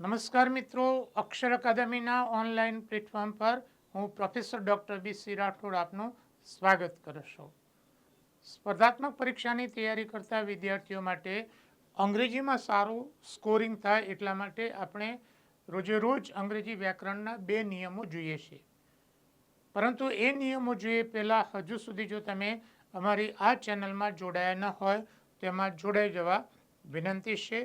નમસ્કાર મિત્રો, અક્ષર અકાદમીના online platform પર હું professor doctor B C Rathod આપનું સ્વાગત કરું છું. સ્પર્ધાત્મક પરીક્ષાની તૈયારી કરતા વિદ્યાર્થીઓ માટે અંગ્રેજીમાં સારું સ્કોરિંગ થાય એટલા માટે આપણે રોજે રોજ અંગ્રેજી વ્યાકરણના બે નિયમો જોઈએ છીએ. પરંતુ એ નિયમો જોઈએ પહેલાં હજુ સુધી જો તમે અમારી આ ચેનલમાં જોડાયા ન હોય તેમાં જોડાઈ જવા વિનંતી છે.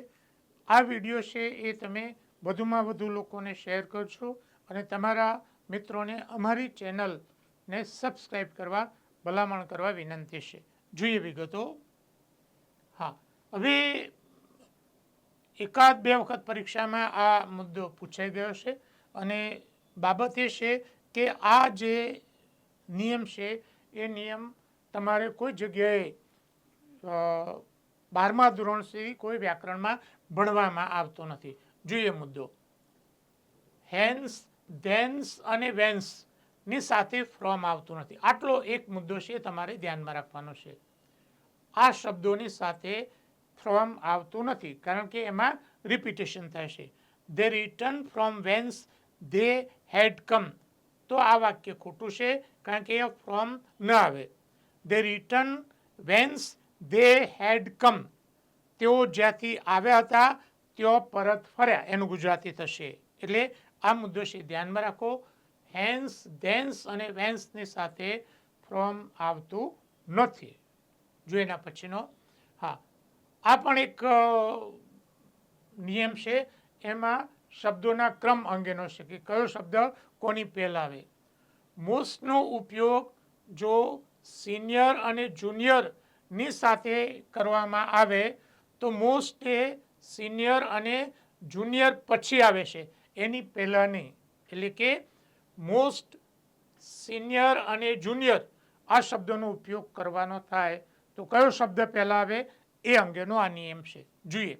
આ વીડિયો છે એ તમે વધુમાં વધુ લોકોને શેર કરશો અને તમારા મિત્રોને અમારી ચેનલને સબસ્ક્રાઈબ કરવા, ભલામણ કરવા વિનંતી છે. જોઈએ વિગતો. હા, હવે એકાદ બે વખત પરીક્ષામાં આ મુદ્દો પૂછાઈ ગયો છે અને બાબત એ છે કે આ જે નિયમ છે એ નિયમ તમારે કોઈ જગ્યાએ બારમા ધોરણ સુધી કોઈ વ્યાકરણમાં ભણવામાં આવતો નથી. જોઈએ મુદ્દો. હેન્સ ધેન્સ અને વેન્સની સાથે ફ્રોમ આવતું નથી. આટલો એક મુદ્દો છે તમારે ધ્યાનમાં રાખવાનો છે. આ શબ્દોની સાથે ફ્રોમ આવતું નથી, કારણ કે એમાં રિપીટેશન થાય છે. They return from whence they had come તો આ વાક્ય ખોટું છે, કારણ કે એ ફ્રોમ ન આવે. They return whence they had come. તેઓ જ્યાંથી આવ્યા હતા તેઓ પરત ફર્યા. એનું ગુજરાતી થશે. એટલે આ મુદ્દો છે, ધ્યાનમાં રાખો. હેન્સ ધેન્સ અને વેન્સની સાથે ફ્રોમ આવતું નથી. જો એના પછીનો. હા. આ પણ એક નિયમ છે. એમાં શબ્દોના ક્રમ અંગેનો છે કે કયો શબ્દ કોની પહેલા આવે. મોસ્ટનો ઉપયોગ જો સિનિયર અને જુનિયરની સાથે કરવામાં આવે તો મોસ્ટ એ સિનિયર અને જુનિયર પછી આવે છે. એની પહેલાં નહીં. એટલે કે મોસ્ટ સિનિયર અને જુનિયર આ શબ્દનો ઉપયોગ કરવાનો થાય તો કયો શબ્દ પહેલાં આવે? એ અંગેનો આ નિયમ છે. જોઈએ.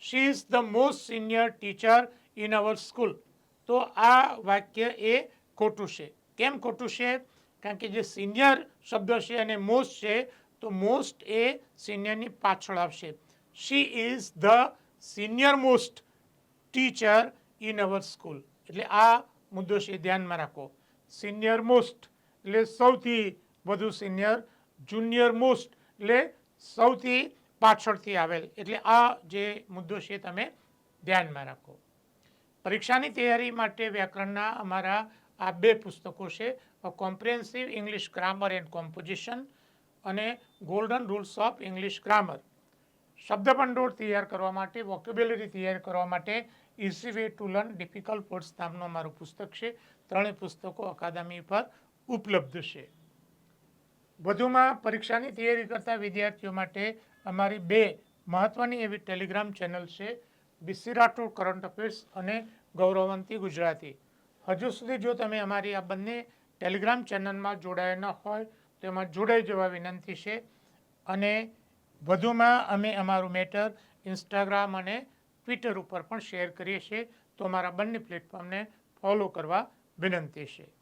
She is the most senior teacher in our school તો આ વાક્ય એ ખોટું છે. કેમ ખોટું છે? કારણ કે જે સિનિયર શબ્દ છે અને મોસ્ટ છે તો મોસ્ટ એ સિનિયરની પાછળ આવશે. She is the senior most teacher in our school એટલે આ મુદ્દો છે ધ્યાનમાં રાખો. સિનિયર મોસ્ટ એટલે સૌથી વધુ સિનિયર જુનિયર મોસ્ટ એટલે સૌથી પાછળથી આવેલ. એટલે આ જે મુદ્દો છે તમે ધ્યાનમાં રાખો. પરીક્ષાની તૈયારી માટે વ્યાકરણના અમારા આ બે પુસ્તકો છે comprehensive English grammar and composition અને golden rules of English grammar શબ્દભંડોળ તૈયાર કરવા માટે વોકેબ્યુલરી તૈયાર કરવા માટે easy way to learn difficult words નામનું અમારું પુસ્તક છે. ત્રણેય પુસ્તકો અકાદમી પર ઉપલબ્ધ છે. વધુમાં પરીક્ષાની તૈયારી કરતા વિદ્યાર્થીઓ માટે અમારી બે મહત્ત્વની એવી ટેલિગ્રામ ચેનલ છે બીસી રાઠોડ કરંટ અફેર્સ અને ગૌરવંતી ગુજરાતી. હજુ સુધી જો તમે અમારી આ બંને ટેલિગ્રામ ચેનલમાં જોડાયા ન હોય તો એમાં જોડાઈ જવા વિનંતી છે. અને વધુમાં અમે અમારું મેટર ઇન્સ્ટાગ્રામ અને ટ્વિટર ઉપર પણ શેર કરીએ છીએ. તો અમારા બંને પ્લેટફોર્મને ફોલો કરવા વિનંતી છે.